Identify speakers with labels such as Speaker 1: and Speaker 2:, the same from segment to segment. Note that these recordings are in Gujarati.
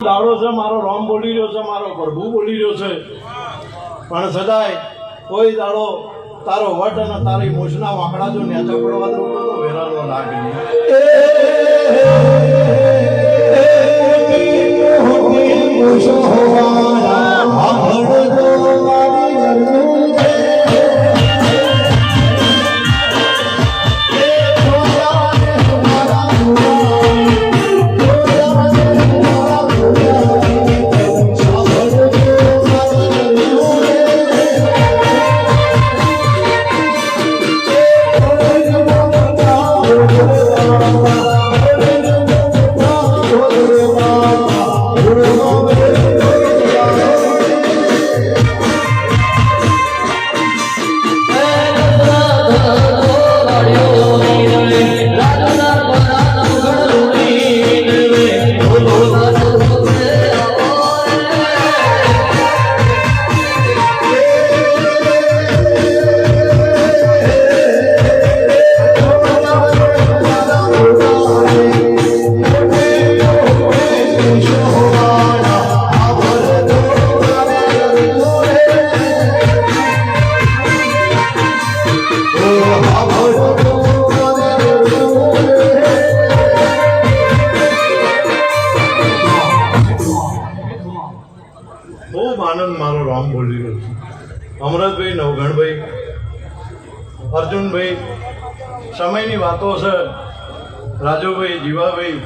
Speaker 1: દાડો છે, મારો રામ બોલી રહ્યો છે, મારો પ્રભુ બોલી રહ્યો છે. પણ સદાય કોઈ દાડો તારો વટ અને તારી મૂછના વાંકડા જો નેચા પડવા દઉં તો લાગ આનંદ મારો રામ બોલી રહ્યો છું. અમરતભાઈ, નવગણભાઈ, અર્જુનભાઈ, સમયની વાતો છે. રાજુભાઈ, જીવાભાઈ,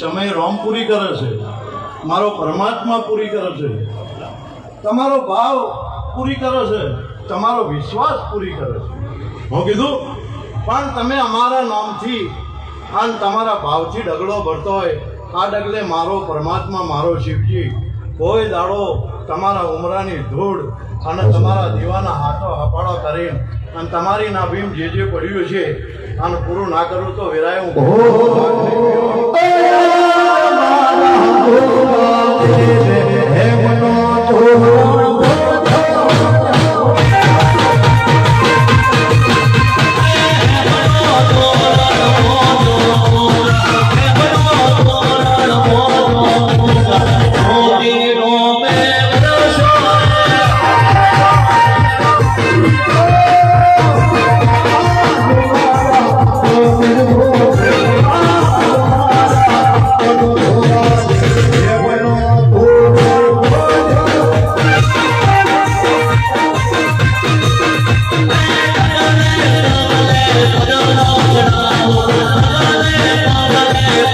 Speaker 1: સમય રોમ પૂરી કરે છે. મારો પરમાત્મા પૂરી કરે છે. તમારો ભાવ પૂરી કરે છે. તમારો વિશ્વાસ પૂરી કરે છે. હું કીધું, પણ તમે અમારા નામથી અને તમારા ભાવથી ડગલો ભરતો હોય, આ ડગલે મારો પરમાત્મા, મારો શિવજી કોઈ દાડો તમારા ઉમરાની ધૂળ અને તમારા દીવાના હાથો હપાડો કરીને અને તમારી નાભીમ જે જે પડ્યું છે અને પૂરું ના કરું તો વેરાય હું Oh, my God!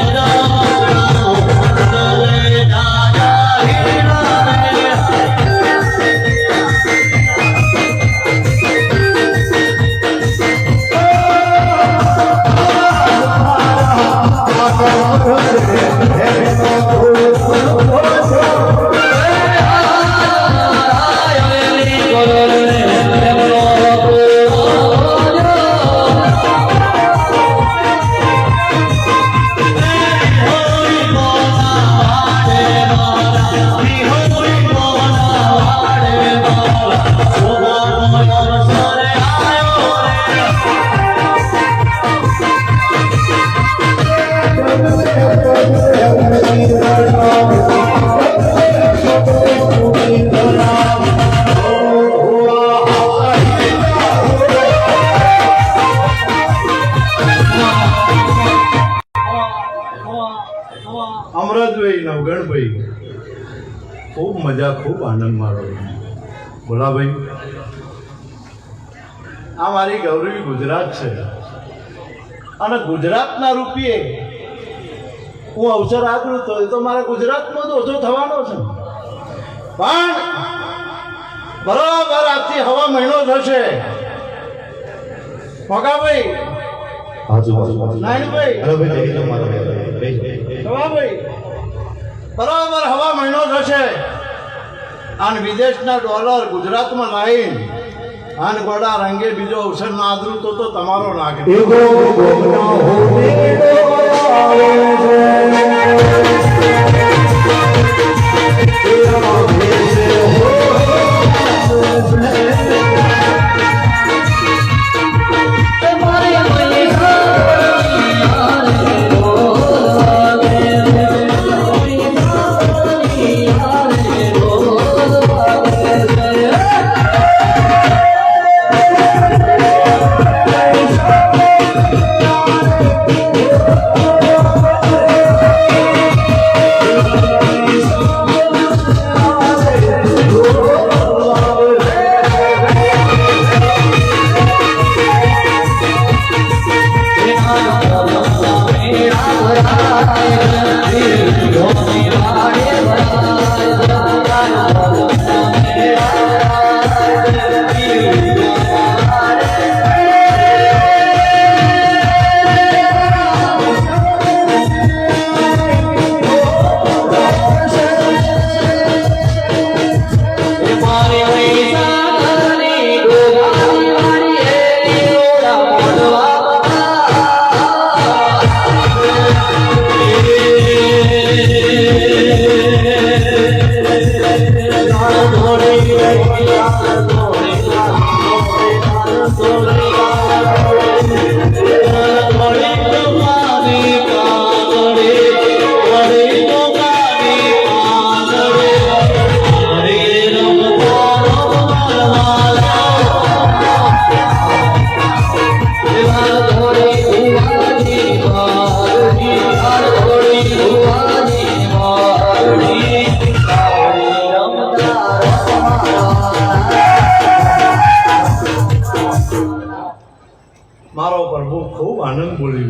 Speaker 1: અમરતભાઈ નવગણભાઈ ખૂબ મજા ખૂબ આનંદ મારો ભોલાભાઈ આ મારી ગૌરવી ગુજરાત છે. અને ગુજરાતના રૂપિયે હું અવસર આદરું તો એ તો મારા ગુજરાતમાં જ ઓછો થવાનો છે. પણ બરાબર આજથી હવા મહિનો થશે. ભગાભાઈ જવાભાઈ બરાબર હવા મહિનો થશે. અને વિદેશના ડોલર ગુજરાતમાં લાવીને અને ગોડા રંગે બીજો અવસર ના આદરું તો તો તમારો લાગે
Speaker 2: આવે છે. Yaralar
Speaker 3: Thank you.
Speaker 4: બોલી